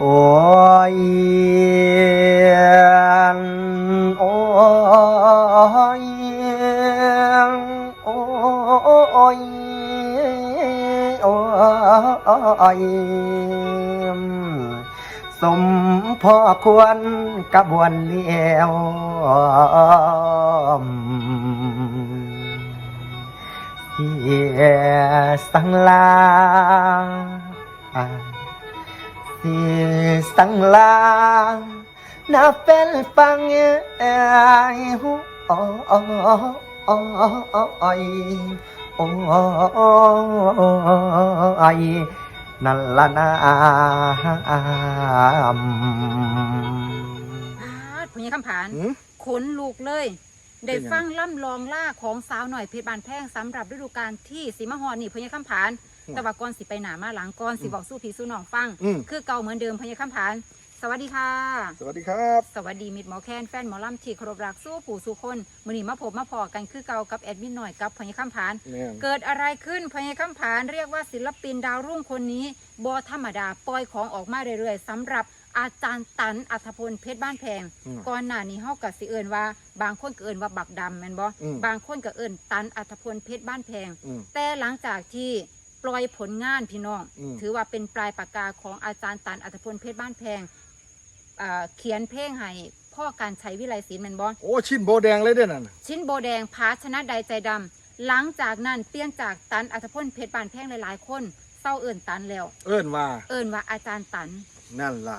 โอ้ยโอ้ยโอ้ยโอ้ยสมพ่อควรกระบวนเลี้ยวเสียสังลา si sang la na fel pang ai hu o o o o ai o ai na la na พาดพญาคำผานขนลูกเลย ได้ฟังล่ำลองล่าของสาวหน่อยเพชรบานแพงสำหรับฤดูกาลที่สีมหอนี่พญาคำผานอืม แต่ว่าก่อนสิไปหนามาหลังก่อนสิบอกสู้พี่สู้น้องฟัง อืม คือเก่าเหมือนเดิมพญาคำผาน สวัสดีค่ะ สวัสดีครับ สวัสดีมิตรหมอแคนแฟนหมอลำที่เคารพรักสู้ผู้สู้คนมือนี้มาพบมาพอกันคือเก่ากับแอดมินหน่อยกับพญาคำผานเนี่ยเกิดอะไรขึ้นพญาคำผานเรียกว่าศิลปินดาวรุ่งคนนี้บอธรรมดาปล่อยของออกมาเรื่อยๆสำหรับอาจารย์ตันอัธพลเพชรบ้านแพง อืมก่อนหน้านี้เฮากับสิเอิญว่า บางคนก็เอิญว่าบักดำแม่นบ่อืม บางคนก็เอิญตันอัธพลเพชรบ้านแพง อืม แต่หลังจากที่ป ล่อยผลงานพี่น้อง อืม ถือว่าเป็นปลายปากกาของอาจารย์ตันอัธพลเพชรบ้านแพงอ่าเขียนเพลงให้พ่อการใช้วิไลศิลป์แม่นบ่โอ้ชิ้นโบแดงเลยเด้อนั่นน่ะชิ้นโบแดงพาชนะใดใจดำหลังจากนั้นเปลี่ยนจากตันอัธพลเพชรบานแพงหลายๆ คนเศร้าเอิ่นตันแล้ว เอิ้นว่าเอิ่นว่าอาจารย์ตัน นั่นล่ะ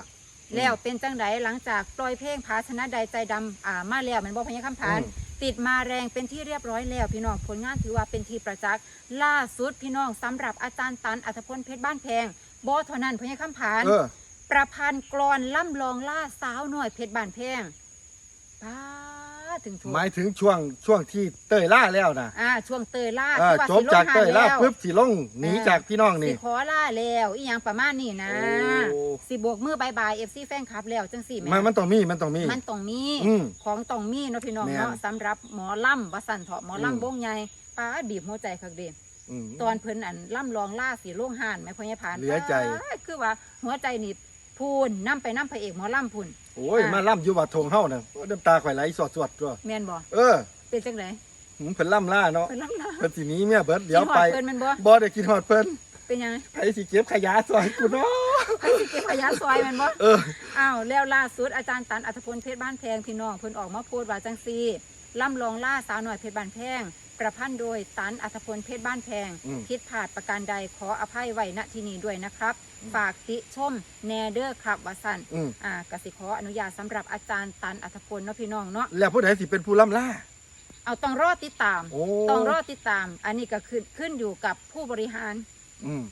แล้วเป็นจังไดหลังจากปล่อยเพลงพาชนะใดใจดำอ่ามาแล้วแมันบอกพญาคำพานอืม ติดมาแรงเป็นที่เรียบร้อยแล้วพี่น้องผลงานถือว่าเป็นทีประจักษ์ล่าสุดพี่น้องสำหรับอาจารย์ตันอัธพลเพชรบ้านแพงบอเท่านั้นพญาคำพานเออ ประพันธ์กรอนล่ำลองล่าสาวหน่อยเพชรบ้านแพงป้า ถึงถูกหมายถึงช่วงช่วงที่เต้ยล่าแล้วนะอ่าช่วงเตยล่าเออที่ว่าจสิบลงจากหเต้ยล่าแล้วปุ๊บสิลงหนีอ่าจากพี่น้องสินี่ขอล่าแล้วอีหยังประมาณนี้นะโอ้สิบวกมือบายบายเอฟซีแฟนคลับแล้วจังสี่แม่มันมันต้องมีมันต้องมีมันต้องมีอืมของต้องมีเนาะพี่น้องแม่นเนาะสำหรับหมอล่ำวสันเถาะหมออืมล่ำวงใหญ่ป้าบีบหัวใจคักเด็อืมตอนเพิ่นอันล่ำลองล่าสีโล่งห่านไหมพ่อใหญ่ผานเหลือใจป๊าดคือว่าหัวใจนี่ พูนน้ำไปน้ำพระเอกหมอล่ำพูนโอ้ย อ่าม มาล่ำอยู่วัดทงเฮาน่ะโอ้ยน้ำตาข่อยไหลสวดๆตัว แม่นบ่เออเป็นจังไดหืมเพิ่นล่ำล่าเนาะเพิ่นล่ำล่าเพิ่นสิหนี้เมียเบิดเดี๋ยวไป กินฮอเพิ่นแมันบ่บ่ได้กินฮอดเพิ่นเป็นยังไงไผสิเก็บขยะซอยกูเนาะให้สิเก็บขยะซอยแมันบ่ เออ อ้าวแล้วล่าสุดอาจารย์ตันอัธพลเพชรบ้านแพงพี่น้องเพิ่นออกมาโพสต์ว่าจังซี่ล่ำลองล่าสาวหน่อยเพชรบ้านแพง ประพันธ์โดยตันอัธพลเพชรบ้านแพง อืมคิดผาดประการใดขออภัยไว้ณที่นี้ด้วยนะครับ ฝากติชมแนเดอร์ครับวสันอืมอ่ากสิขออนุญาตสำหรับอาจารย์ตันอัธพลเนาะพี่น้องเนาะแล้วผู้ใดสิเป็นผู้ล่ำล่า เอาต้องรอติดตาม โอ้ต้องรอติดตาม อันนี้ก็ขึ้นขึ้นอยู่กับผู้บริหารอืม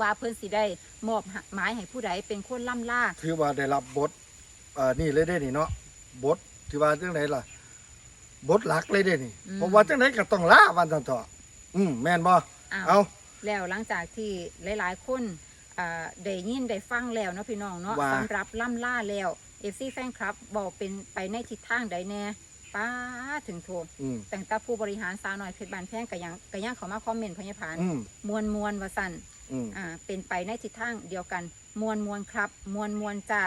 ว่าเพิ่นสิได้มอบหมายให้ผู้ใดเป็นคนล่ำล่า ถือว่าได้รับบทเอ่อนี่เลยได้นี่เนาะ บทถือว่าจังไหนล่ะ บทหลักเลยได้นี่อืมเพราะว่าจังไหนก็ต้องล่าวันต่อๆอืมแม่นบ่อ้าวเอา แล้วหลังจากที่หลายๆคนอ่าได้ยินได้ฟังแล้วเนาะพี่น้องเนาะว่า สำหรับล่ำล่าแล้วเอฟซีแฟนคลับบอกเป็นไปในทิศทางใดแน่ป้าถึงโทรอืมแต่งตาผู้บริหารสาวน้อยเพชรบานแพงก็ยังก็ยังเขามาคอมเมนต์พญาผานอืมมวลมวลวสันอืม อ่าเป็นไปในทิศทางเดียวกัน มวลมวลครับ มวลมวลจ้า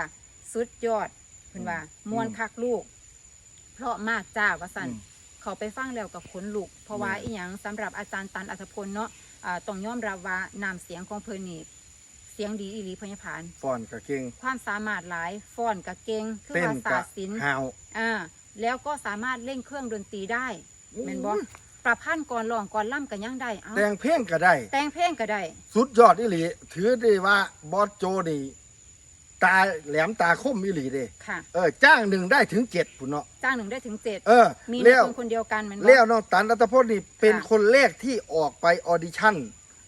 สุดยอดเพิ่นว่ามวลคักลูก เพราะมากจ้าวสันอืมเขาไปฟังแล้วกับขนลุก เพราะว่าอืมอีหยังสำหรับอาจารย์ตันอัธพลเนาะอ่าต้องยอมรับว่านามเสียงของเพิ่นนี่เสียงดีอีหลีพญาผานฟ้อนก็เก่งความสามารถหลายฟ้อนกับเก่งคือเต้นภาษาก็ศิลป์หาวอ่าแล้วก็สามารถเล่นเครื่องดนตรีได้แม่นบ่อุ้ยประพันธ์ก่อนร้องก่อนล่ำกันยังได้เอ้าแต่งเพลงก็ได้ แต่งเพลงก็ได้ สุดยอดอีหลี ถือได้ว่าบอสโจนี่ ตาแหลมตาคมอีหลีเด้ค่ะ เออจ้างหนึ่งได้ถึงเจ็ดพุ่นเนาะจ้างหนึ่งได้ถึงเจ็ดเออมีในแล้วคนคนเดียวกันแมันบ่ แล้วน้องตันรัตพลนี่เป็นค่ะคนแรกที่ออกไปออดิชั่น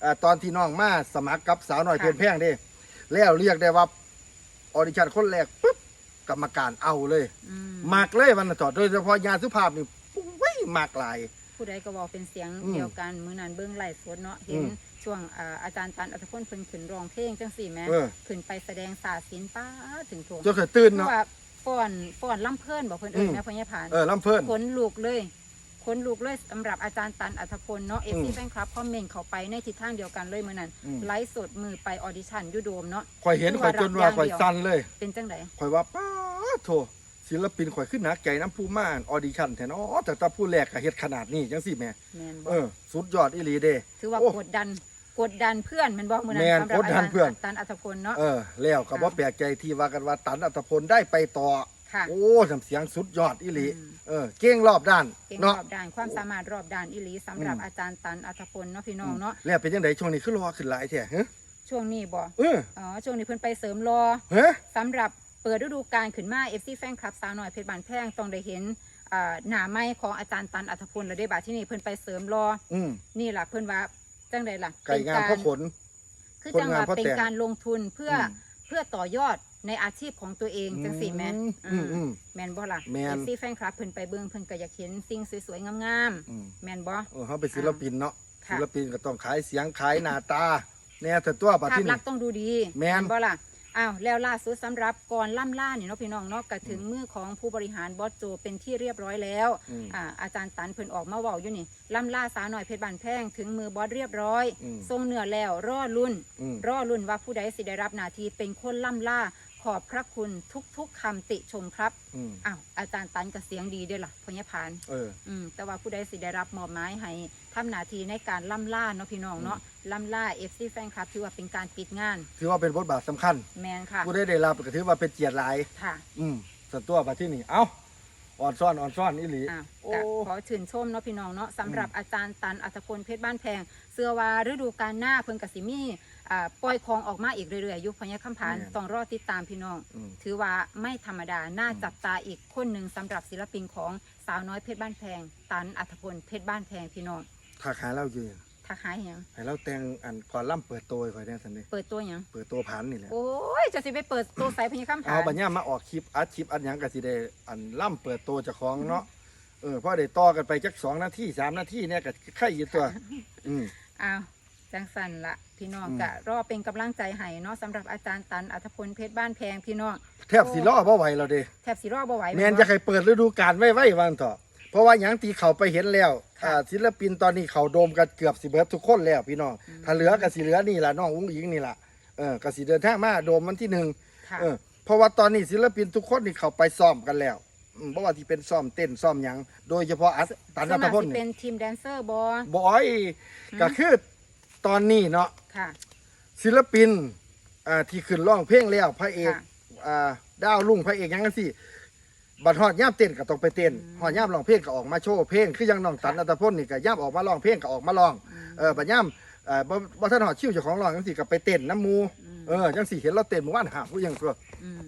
เอ่อตอนที่น้องมาสมัครกับสาวหน่อยค่ะ เพลินแพงเด้แล้วเรียกได้ว่าออดิชั่นคนแรกปุ๊บกรรมการเอาเลยอืม มากเลยวันน่ะจอดโดยเฉพาะยาสุภาพนี่อุ้ยมากหลาย ผู้ใดก็บอกเป็นเสียงอืมเดียวกันมือนันเบื้องไหลฟ์สดเนาะเห็นอืมช่วงอ่าอาจารย์ตันอัตพลเพิ่นขึ้นร้องเพลงจังสี่แหม่เออ ขึ้นไปแสดงศาสตร์ศิลป์ป้าถึงโถจนเคยตื่นเพเนาะราะ ว่าฟ้อนฟ้อนล่ำเพิ่นบอกเพิ่นเอิ้นอืม แม่พญาผาน เออลำเพิ่น ขนลูกเลยขคนลูกเลยสำหรับอาจารย์ตันอัธพลเนาะเอฟอืซีมแฟนคลับคอมเมนต์เข้าไปในทิศทางเดียวกันเลยเมื่อนั้นอืม ไลฟ์สดมือไปออดิชั่นอยูโดมเนาะ ข่อยเห็นข่อยจนว่าข่อยสั่นเลย เป็นจังไดข่อยว่าป้าดโถ ศิลปินข่อยขึ้นหนักใจน้ำผู้ม่านออดิชั่นแทนอ๋อแต่ตาผู้แรกก็เฮ็ดขนาดนี้จังสิแหม่แมนบเออกอสุดยอดอีหลีเด้ ถือว่าโอ้กดดันกดดันเพื่อนแมันบอกเมื่อนั้แม่นนสำหรับกดอาดัจานรย์เพื่อน ตันอัธพลเนาะ เออ แล้วก็บ่ค่ะแปลกใจที่ว่ากันว่าตันอัตพลได้ไปต่อ ค่ะ โอ้ทำเสียงสุดยอดอีหลีอืม เออเก่งรอบด้านเก่งรเนาะ อบด้านความสามารถรอบด้านอิลีสำหรับอืม อาจารย์ตันอัธพลเนาะพี่น้องเนาะแล้วเป็นจังไดช่วงนี้คือรอขึ้นหลายแท้ฮะช่วงนี้บ่เอออ๋อช่วงนี้เพิ่นไปเสริมรอฮะสำหรับ เปิดฤดูกาลขึ้นมา FC แฟนคลับสาวน้อยเพชรบานแพงต้องได้เห็นอ่าหน้าไม้ของอาจารย์ตันอัธพลแล้วได้บาดที่นี่เพิ่นไปเสริมรออืมนี่ล่ะเพิ่นว่าจังใดล่ะไก่งามเพราะขน คือคนจังงามว่าเพราะเป็นแต่งการลงทุนเพื่ออม เพื่อต่อยอดในอาชีพของตัวเองจังสี่แม่นอืมอืม แม่นบ่ล่ะแม่น FC แฟนคลับเพิ่นไปเบิ่งเพิ่นก็อยากเห็นสิ่งสวยๆงามอืมๆแม่นบ่ เออเขาเป็นศิลปินเนาะค่ะ ศิลปินก็ต้องขายเสียงขายหน้าตาแน่แต่ตัวปัดภาพที่ลันี่ กษณ์ต้องดูดีแม่น บ่ล่ะ อ้าวแล้วล่าสุดสำหรับก่อนล่ำล่าเนี่ยเนาะพี่น้องเนาะก็ถึงมือของผู้บริหารบอสโจเป็นที่เรียบร้อยแล้วอืมอ่าอาจารย์ตันเพิ่นออกมาเว้าอยู่นี่ล่ำล่าสาวหน่อยเพชรบานแพงถึงมือบอสเรียบร้อยอืมทรงเหนือแล้วรอรุ่นอืมรอรุ่นว่าผู้ใดสิได้รับหน้าที่เป็นคนล่ำล่า ขอบพระคุณทุก ๆคำติชมครับ อืมอ้าวอาจารย์ตันก็เสียงดีด้วยล่ะพญพาน เออ อืมแต่ว่าผู้ใดสิได้รับมอบหมายให้ทำหน้าที่ในการล่ำล่าเนาะพี่น้องเนาะล่ำล่าเอฟซีแฟนคลับถือว่าเป็นการปิดงาน ถือว่าเป็นบทบาทสำคัญ แมนค่ะผู้ได้ได้รับก็ถือว่าเป็นเกียรติหลาย ค่ะอืมสัตัวปัดที่นี่ เอ้าอ่อนซ่อนอ่อนซ่อนอีหลีอ้าวโอ้ ก็ขอชื่นชมเนาะพี่น้องเนาะสำหรับอาจารย์ตันอัตพลเพชรบ้านแพง เสื้อว่าฤดูกาลหน้าเพิ่นกสิมี อ่าปล่อยของออกมาอีกเรื่อยๆอยุคพญาคำผานต้องรอติดตามพี่น้อง อืม ถือว่าไม่ธรรมดา น่าจับตาอีกคนหนึ่งสำหรับศิลปินของสาวน้อยเพชรบ้านแพง ตันอัตพลเพชรบ้านแพงพี่น้องถ้าขายเหล้าอยู่ทักหายหยังให้เราแต่งอันก่อนล่ำเปิดตัวคอยแน่สันนี่เปิดตัวหยัง เปิดตัวผ่านนี่แหละ โอ้ยจะสิไปเปิดตัวใส่พญาคำผาเอาน บัญญัติมาออกคลิปอัดคลิปอัดหยังก็สิได้อันล่ำเปิดตัวเจ้าของเนาะเออพอได้ต่อกันไปจักสองนาทีสามนาทีเนี่ยก็ไข่อยู่ตัว อืม อ้าว จังสันละพี่น้องอืมกะรอเป็นกำลังใจให้เนาะสำหรับอาจารย์ตันอัธพลเพชรบ้านแพงพี่น้องแทบสิล่อบ่ไหวแล้วเด้แทบสิรอบ่ไหวแมนจะใครเปิดฤดูกาลไว้ไว้วันต่อเพราะว่าหยังตีเขาไปเห็นแล้วค่ะอ่าศิลปินตอนนี้เขาโดมกันเกือบสิเบิดทุกคนแล้วพี่น้องอืมถ้าเหลือก็สิเหลือนี่ล่ะน้องอุ้งอิงนี่ล่ะเออก็สิเดินทางมาโดมวันที่หนึ่งค่ะเออเพราะว่าตอนนี้ศิลปินทุกคนนี่เขาไปซ้อมกันแล้วอืมเพราะว่าที่เป็นซ้อมเต้นซ้อมหยังโดยเฉพาะอัตตันส่อัวนตมากพลสิเป็นี่นทีมแดนเซอร์บอ บอยก็คือ ตอนนี้เนาะค่ะ ศิลปินอ่าที่ขึ้นร้องเพลงแล้วพระเอกค่ะ อ่าดาวรุ่งพระเอกหยังกันสิบัดฮอดย่ามเต้นก็ต้องไปเต้นอืมฮอดย่ามร้องเพลงก็ออกมาโชว์เพลงคืออยังน้องตันค่ะอัตพลนี่ก็ย่ามออกมาร้องเพลงก็ออกมาร้องมเออบัดย่ามเอ่อบ่บ่ทันฮอดชิวเจ้าของร้องจังซี่ก็ไปเต้นน้ำหมูมเออจังสิเห็นเราเต้นเมื่อวานหาผู้หยังตัวม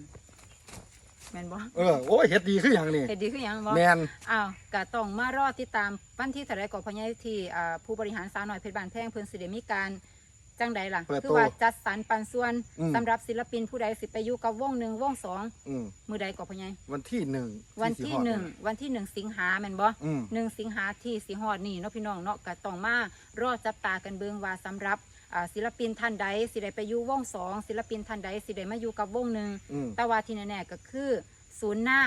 แม่นบ่เออโอ้ยเฮ็ดดีคือหยังนี่เฮ็ดดีคือหยังบ่แมนอ้าวก็ต้องมารอติดตามวันที่เท่าไรก็พญาที่อ่าผู้บริหารสาวน้อยเพชรบ้านแพงเพิ่นสิได้มีการจังใดล่ะเปิดคืตัวว่าจัดสรรปันส่วนอืม สำหรับศิลปินผู้ใดสิไปอยู่กับวงหนึ่งวงสองอืมมือใดก็พญาวันที่หนึ่งวันที่สิฮอดหนึ่งวันที่หนึ่งสิงหาแม่นบ่ อืม หนึ่งสิงหาที่สิฮอดนี่เนาะพี่น้องเนาะก็ต้องมารอจับตากันเบิงว่าสำหรับอ่า ศิลปินท่านใดสิได้ไปอยู่วงสองศิลปินท่านใดสิได้มาอยู่กับวงหนึ่งอืม แต่ว่าที่แน่ๆก็คือศูนย์หน้า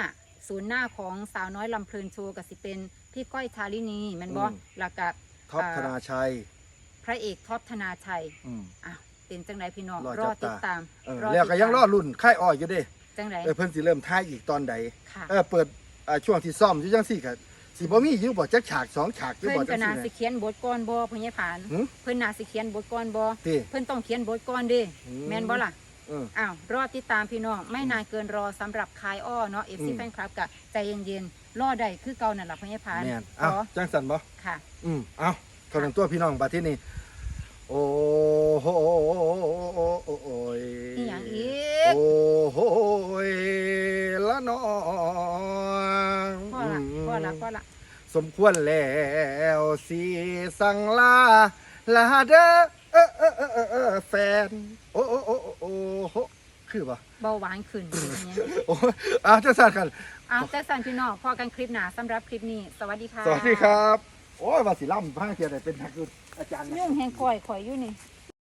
ศูนย์หน้าของสาวน้อยลำเพลินโชว์ก็สิเป็นพี่ก้อยชาลินีแม่นบ่แล้วก็ท็อปธนาชัยพระเอกท็อปธนาชัยอืมอ้าวเป็นจังไดพี่น้องรอรอจัติบดตาตามเออรอแล้วก็ยังรอติดตามรุ่นค่ายอ้อยอยู่เด้จังไดเออเพิ่นสิเริ่มท้ายอีกตอนใดค่ะ เออเปิดอ่าช่วงที่ซ่อมอยู่จังซี่ก็ สิบ่มีอยู่บ่จักฉากสองฉากอยู่เพิ่นบ่จัก็งน่าซี่สินะเขียนบทก่อนบ่พญาผานหึเพิ่นน่าสิเขียนบทก่อนบ่ติเพิ่นต้องเขียนบทก่อนเด้อืม แม่นบ่ล่ะ เออ อ้าวรอติดตามพี่น้องไม่นานเกินรอสำหรับคายอ้อเนาะ FC อืมแฟนคลับกะใจเย็นๆรอได้คือเก่านั่นล่ะพญาพานแม่นขเอ้าอจังสันบ่ ค่ะ อืม เอ้าเท่านั้นตัวพี่น้องบัดที่นี่ โอ้โหโอ้ยอีหยังอีกโอ้โหละน้องพ่อละพ่อละพ่อละ สมควรแล้วสิสั่งลาลาเด้อเออเออเออเออเออแฟนโอ้โอ้โอ้โอ้โอ้โหคือปะเบาหวานขึ้นเป็นอย่างนี้โอ้ยอ้าวจะสั่นกันอ้าวแจ็คสันพี่น้องพอกันคลิปหน้าสำหรับคลิปนี้ สวัสดีค่ะสวัสดีครับ โอ้ยว่าสิล่ำพาเทียนได้เป็นทักษะอาจารย์นะยุ่งแหงก่อยข่อยอยู่นี่